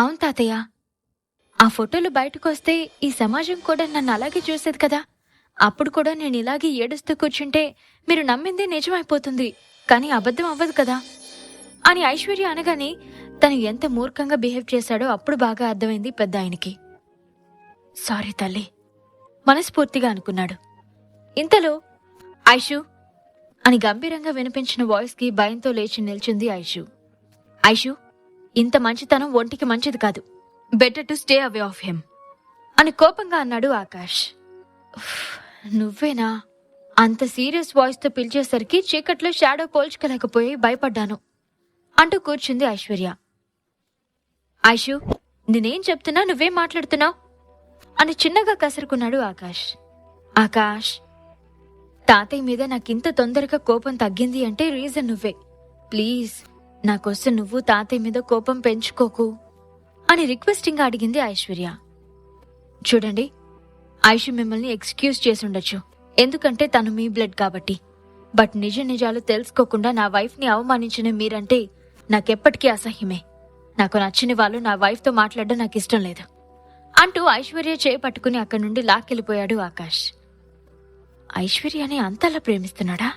అవును తాతయ్య. ఆ ఫోటోలు బయటకు వస్తే ఈ సమాజం కూడా నన్ను అలాగే చూసేది కదా. అప్పుడు కూడా నేను ఇలాగే ఏడుస్తూ కూర్చుంటే మీరు నమ్మిందే నిజమైపోతుంది కానీ అబద్ధం అవ్వదు కదా. అని ఐశ్వర్య అనగానే తను ఎంత మూర్ఖంగా బిహేవ్ చేశాడో అప్పుడు బాగా అర్థమైంది పెద్ద ఆయనకి. సారీ తల్లి మనస్ఫూర్తిగా అనుకున్నాడు. ఇంతలో ఐషు అని గంభీరంగా వినిపించిన వాయిస్కి భయంతో లేచి నిల్చుంది ఐషు. ఐషు ఇంత మంచితనం ఒంటికి మంచిది కాదు. Better to stay away of him అని కోపంగా అన్నాడు ఆకాష్. నువ్వేనా? అంత సీరియస్ వాయిస్తో పిలిచేసరికి చీకట్లో షాడో పోల్చుకోలేకపోయి భయపడ్డాను అంటూ కూర్చుంది ఐశ్వర్య. ఐషు నేనేం చెప్తున్నా నువ్వేం మాట్లాడుతున్నావు? అని చిన్నగా కసురుకున్నాడు ఆకాష్. ఆకాష్ తాతయ్య మీద నాకింత తొందరగా కోపం తగ్గింది అంటే రీజన్ నువ్వే. ప్లీజ్. నాకోసం నువ్వు తాతయ్య మీద కోపం పెంచుకోకు అని రిక్వెస్టింగ్ అడిగింది ఐశ్వర్య. చూడండి ఐషు మిమ్మల్ని ఎక్స్క్యూజ్ చేసి ఉండొచ్చు. ఎందుకంటే తను మీ బ్లడ్ కాబట్టి. బట్ నిజ నిజాలు తెలుసుకోకుండా నా వైఫ్ని అవమానించిన మీరంటే నాకెప్పటికీ అసహ్యమే. నాకు నచ్చిన వాళ్ళు నా వైఫ్తో మాట్లాడడం నాకు ఇష్టం లేదు. అంటూ ఐశ్వర్య చేపట్టుకుని అక్కడి నుండి లాక్కెళ్ళిపోయాడు ఆకాష్. ఐశ్వర్యని అంతలా ప్రేమిస్తున్నాడా?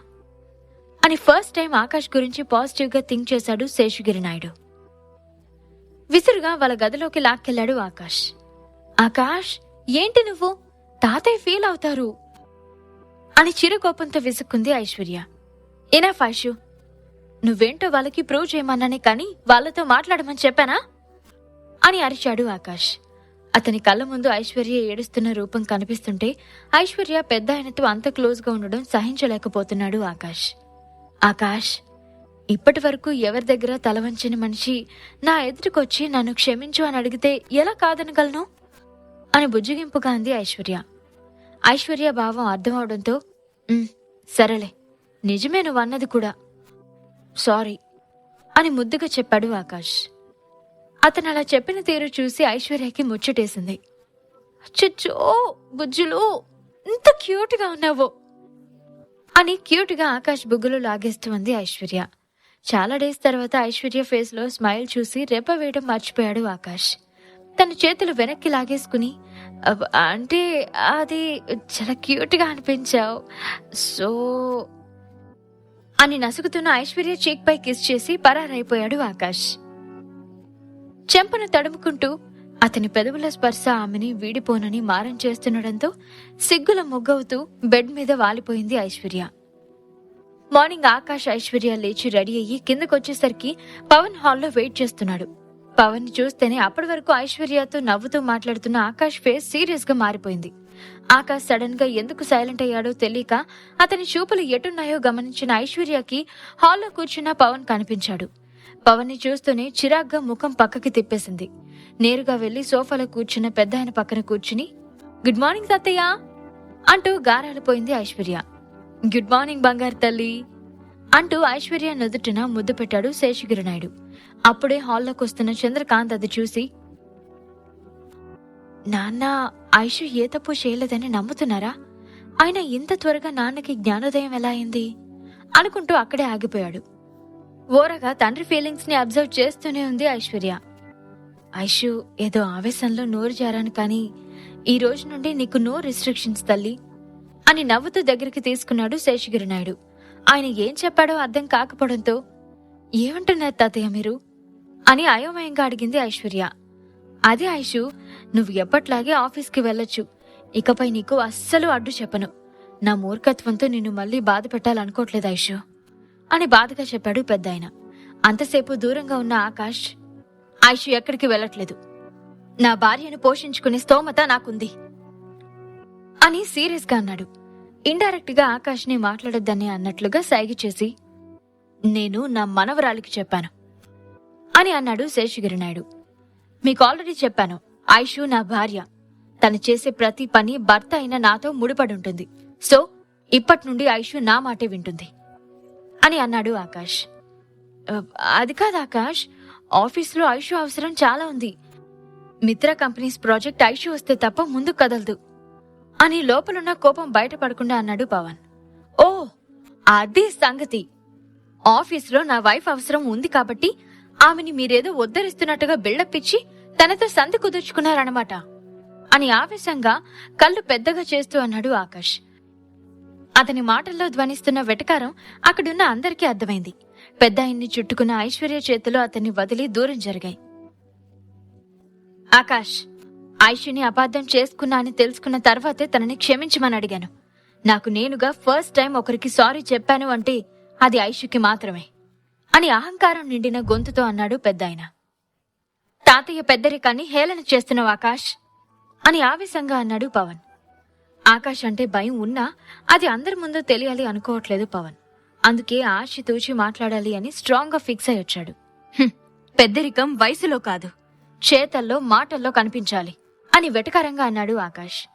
అని ఫస్ట్ టైం ఆకాష్ గురించి పాజిటివ్గా థింక్ చేశాడు శేషగిరి నాయుడు. విసురుగా వాళ్ళ గదిలోకి లాక్కెళ్ళాడు ఆకాష్. ఆకాష్ ఏంటి నువ్వు? తాతయ్య ఫీల్ అవుతారు. అని చిరుకోపంతో విసుక్కుంది ఐశ్వర్య. ఏనా ఐషు నువ్వేంటో వాళ్ళకి ప్రూవ్ చేయమన్నానే కానీ వాళ్ళతో మాట్లాడమని చెప్పానా? అని అరిచాడు ఆకాష్. అతని కళ్ళ ముందు ఐశ్వర్య ఏడుస్తున్న రూపం కనిపిస్తుంటే ఐశ్వర్య పెద్ద ఆయనతో అంత క్లోజ్గా ఉండడం సహించలేకపోతున్నాడు ఆకాష్. ఆకాష్ ఇప్పటి వరకు ఎవరి దగ్గర తలవంచిన మనిషి నా ఎదుటికొచ్చి నన్ను క్షమించు అని అడిగితే ఎలా కాదనగలను? అని బుజ్జిగింపుగా అంది ఐశ్వర్య. ఐశ్వర్య భావం అర్థమవడంతో సరేలే నిజమే నువ్వు అన్నది కూడా. సారీ అని ముద్దుగా చెప్పాడు ఆకాష్. అతను అలా చెప్పిన తీరు చూసి ఐశ్వర్యకి ముచ్చటేసింది. చిచ్చో బుజ్జులు ఇంత క్యూట్గా ఉన్నావో. అని క్యూట్గా ఆకాష్ బుగ్గులు లాగేస్తూ ఉంది ఐశ్వర్య. చాలా డేస్ తర్వాత ఐశ్వర్య ఫేస్లో స్మైల్ చూసి రెప్ప వేయడం మర్చిపోయాడు ఆకాష్. తన చేతులు వెనక్కి లాగేసుకుని అంటే అది చాలా క్యూట్గా అనిపించావు. సో అని నసుగుతున్న ఐశ్వర్య చీక్ పై కిస్ చేసి పరారైపోయాడు ఆకాష్. చెంపను తడుముకుంటూ అతని పెదవుల స్పర్శ ఆమెని వీడిపోనని మారం చేస్తుండడంతో సిగ్గుల మొగ్గవుతూ బెడ్ మీద వాలిపోయింది ఐశ్వర్య. మార్నింగ్ ఆకాష్ ఐశ్వర్య లేచి రెడీ అయ్యి కిందకొచ్చేసరికి పవన్ హాల్లో వెయిట్ చేస్తున్నాడు. పవన్ చూస్తేనే అప్పటి వరకు ఐశ్వర్యతో నవ్వుతూ మాట్లాడుతున్న ఆకాష్ ఫేస్ సీరియస్గా మారిపోయింది. ఆకాష్ సడన్గా ఎందుకు సైలెంట్ అయ్యాడో తెలియక అతని చూపులు ఎటున్నాయో గమనించిన ఐశ్వర్యకి హాల్లో కూర్చున్న పవన్ కనిపించాడు. పవన్ని చూస్తూనే చిరాగ్గా ముఖం పక్కకి తిప్పేసింది. నేరుగా వెళ్ళి సోఫాలో కూర్చున్న పెద్ద ఆయన పక్కన కూర్చుని గుడ్ మార్నింగ్ తాతయ్య అంటూ గారాలిపోయింది ఐశ్వర్య. గుడ్ మార్నింగ్ బంగారు తల్లి అంటూ ఐశ్వర్య నుదుటిన ముద్దు పెట్టాడు శేషగిరినాయుడు. అప్పుడే హాల్లోకి వస్తున్న చంద్రకాంత్ అది చూసి నాన్న ఐషు ఏ తప్పు చేయలేదని నమ్ముతున్నారా? ఆయన ఇంత త్వరగా నాన్నకి జ్ఞానోదయం ఎలా అయింది? అనుకుంటూ అక్కడే ఆగిపోయాడు. ఓరగా తండ్రి ఫీలింగ్స్ని అబ్జర్వ్ చేస్తూనే ఉంది ఐశ్వర్య. ఐషు ఏదో ఆవేశంలో నోరు జారాను కానీ ఈ రోజు నుండి నీకు నో రిస్ట్రిక్షన్స్ తల్లి అని నవ్వుతూ దగ్గరికి తీసుకున్నాడు శేషగిరి నాయుడు ఆయన ఏం చెప్పాడో అర్థం కాకపోవడంతో ఏమంటున్నారు తాతయ్య మీరు? అని అయోమయంగా అడిగింది ఐశ్వర్య. అదే ఐషు నువ్వు ఎప్పట్లాగే ఆఫీస్కి వెళ్ళొచ్చు. ఇకపై నీకు అస్సలు అడ్డు చెప్పను. నా మూర్ఖత్వంతో నిన్ను మళ్ళీ బాధ పెట్టాలనుకోవట్లేదు ఐషు. అని బాధగా చెప్పాడు పెద్దాయన. అంతసేపు దూరంగా ఉన్న ఆకాష్ ఐషు ఎక్కడికి వెళ్ళట్లేదు. నా భార్యను పోషించుకునే స్తోమత నాకుంది అని సీరియస్గా అన్నాడు. ఇండైరెక్ట్గా ఆకాష్ని మాట్లాడొద్దని అన్నట్లుగా సైగ చేసి నేను నా మనవరాలికి చెప్పాను అని అన్నాడు శేషగిరి నాయుడు మీకు ఆల్రెడీ చెప్పాను ఆయుషు నా భార్య. తను చేసే ప్రతి పని భర్త అయిన నాతో ముడిపడి ఉంటుంది. సో ఇప్పటి నుండి ఆయుషు నా మాటే వింటుంది. అని అన్నాడు ఆకాష్. అది కాదు ఆకాష్ ఆఫీస్లో ఐషు అవసరం చాలా ఉంది. మిత్ర కంపెనీస్ ప్రాజెక్ట్ ఐషు వస్తే తప్ప ముందు కదలదు అని లోపలున్న కోపం బయటపడకుండా అన్నాడు పవన్. ఓ అది సంగతి. ఆఫీస్లో నా వైఫ్ అవసరం ఉంది కాబట్టి ఆమెని మీరేదో ఉద్ధరిస్తున్నట్టుగా బిల్డప్ ఇచ్చి తనతో సంధి కుదుర్చుకున్నారనమాట అని ఆవేశంగా కళ్ళు పెద్దగా చేస్తూ అన్నాడు ఆకాష్. అతని మాటల్లో ధ్వనిస్తున్న వెటకారం అక్కడున్న అందరికీ అర్థమైంది. పెద్ద ఆయన్ని చుట్టుకున్న ఐశ్వర్య చేతులు అతన్ని వదిలి దూరం జరిగాయి. ఆకాష్ ఐషుని అపార్థం చేసుకున్నా అని తెలుసుకున్న తర్వాతే తనని క్షమించమని అడిగాను. నాకు నేనుగా ఫస్ట్ టైం ఒకరికి సారీ చెప్పాను అంటే అది ఐషుకి మాత్రమే అని అహంకారం నిండిన గొంతుతో అన్నాడు పెద్దాయన తాతయ్య పెద్దరికాన్ని హేళన చేస్తున్నావు ఆకాష్ అని ఆవేశంగా అన్నాడు పవన్. ఆకాష్ అంటే భయం ఉన్నా అది అందరి ముందు తెలియాలి అనుకోవట్లేదు పవన్. అందుకే ఆశ తూచి మాట్లాడాలి అని స్ట్రాంగ్గా ఫిక్స్ అయి వచ్చాడు. పెద్దరికం వయసులో కాదు. చేతల్లో మాటల్లో కనిపించాలి అని వెటకారంగా అన్నాడు ఆకాష్.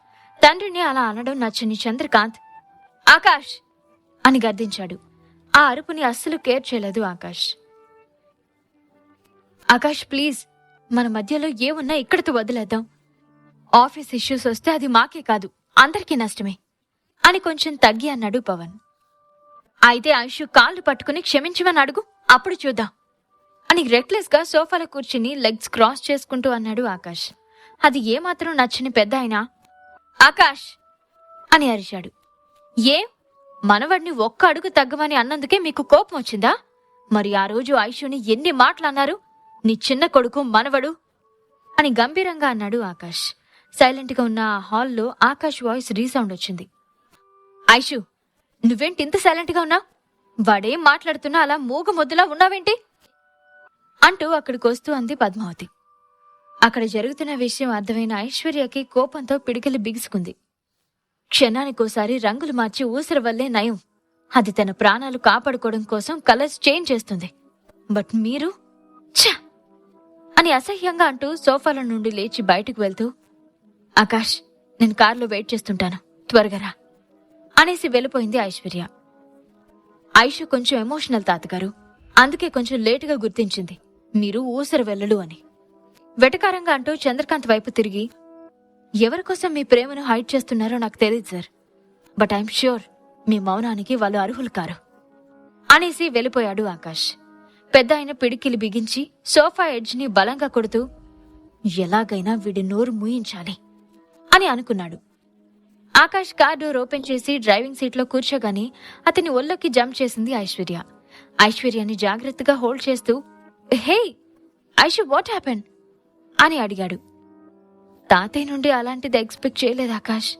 తండ్రిని అలా అనడం నచ్చని చంద్రకాంత్ ఆకాష్! అని గర్దించాడు ఆ అరుపుని అస్సలు కేర్ చేయలేదు ఆకాష్. ఆకాష్ ప్లీజ్ మన మధ్యలో ఏమున్నా ఇక్కడితో వదిలేద్దాం. ఆఫీస్ ఇష్యూస్ వస్తే అది మాకే కాదు. అందరికీ నష్టమే అని కొంచెం తగ్గి అన్నాడు పవన్. అయితే ఐషు కాళ్ళు పట్టుకుని క్షమించమని అడుగు అప్పుడు చూద్దాం అని రెక్లెస్గా సోఫాలో కూర్చుని లెగ్స్ క్రాస్ చేసుకుంటూ అన్నాడు ఆకాష్. అది ఏమాత్రం నచ్చని పెద్ద ఆయన? ఆకాష్! అని అరిచాడు. ఏం? మనవడిని ఒక్క అడుగు తగ్గమని అన్నందుకే మీకు కోపం వచ్చిందా? మరి ఆ రోజు ఐషుని ఎన్ని మాటలు అన్నారు? నీ చిన్న కొడుకు మనవడు అని గంభీరంగా అన్నాడు ఆకాష్. సైలెంట్గా ఉన్న ఆ హాల్లో ఆకాష్ వాయిస్ రీసౌండ్ వచ్చింది. ఐషు నువ్వేంటి ఇంత సైలెంట్గా ఉన్నావు వాడేం మాట్లాడుతున్నా అలా మూగ మొద్దులా ఉన్నావేంటి? అంటూ అక్కడికి వస్తూ అంది పద్మావతి. అక్కడ జరుగుతున్న విషయం అర్థమైన ఐశ్వర్యకి కోపంతో పిడికిలి బిగుసుకుంది. క్షణానికోసారి రంగులు మార్చి ఊసర వల్లే నయం. అది తన ప్రాణాలు కాపాడుకోవడం కోసం కలర్స్ చేంజ్ చేస్తుంది. బట్ మీరు? ఛ! అని అసహ్యంగా అంటూ సోఫాల నుండి లేచి బయటకు వెళ్తూ ఆకాష్ నేను కారులో వెయిట్ చేస్తుంటాను. త్వరగా రా. అనేసి వెళ్ళిపోయింది ఐశ్వర్య. ఐషు కొంచెం ఎమోషనల్ తాతగారు. అందుకే కొంచెం లేటుగా గుర్తించింది. మీరు ఊసరు వెళ్ళడు అని. వెటకారంగా అంటూ చంద్రకాంత్ వైపు తిరిగి ఎవరికోసం మీ ప్రేమను హైడ్ చేస్తున్నారో నాకు తెలియదు సార్. బట్ ఐఎమ్ ష్యూర్ మీ మౌనానికి వాళ్ళు అర్హులు కారు. అనేసి వెళ్ళిపోయాడు ఆకాష్. పెద్ద ఆయన పిడికిలి బిగించి సోఫా ఎడ్జ్ని బలంగా కొడుతూ ఎలాగైనా వీడి నోరు మూయించాలి. అని అనుకున్నాడు. ఆకాష్ కార్ డోర్ ఓపెన్ చేసి డ్రైవింగ్ సీట్లో కూర్చోగానే అతని ఒళ్ళోకి జంప్ చేసింది ఐశ్వర్య. ఐశ్వర్యని జాగ్రత్తగా హోల్డ్ చేస్తూ హే ఐషు వాట్ హ్యాపెన్ అని అడిగాడు. తాతయ్య నుండి అలాంటిది ఎక్స్పెక్ట్ చేయలేదు ఆకాష్.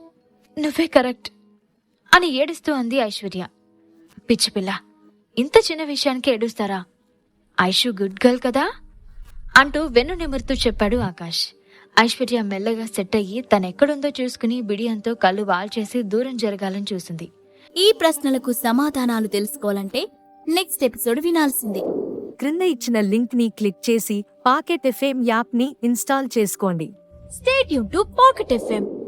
నువ్వే కరెక్ట్ అని ఏడుస్తూ అంది ఐశ్వర్య. పిచ్చి పిల్ల ఇంత చిన్న విషయానికి ఏడుస్తారా? ఐషు గుడ్ గర్ల్ కదా? అంటూ వెన్ను నిమురుతూ చెప్పాడు ఆకాష్. ఐశ్వర్య మెల్లగా సెట్ అయ్యి తనెక్కడుందో చూసుకుని బిడియంతో కళ్ళు వాల్చేసి దూరం జరగాలని చూసింది. ఈ ప్రశ్నలకు సమాధానాలు తెలుసుకోవాలంటే నెక్స్ట్ ఎపిసోడ్ వినాల్సిందే. క్రింద ఇచ్చిన లింక్ని క్లిక్ చేసి పాకెట్ ఎఫ్ఎం యాప్ని ఇన్స్టాల్ చేసుకోండి. స్టేట్ యూన్ టు పాకెట్ ఎఫ్ఎం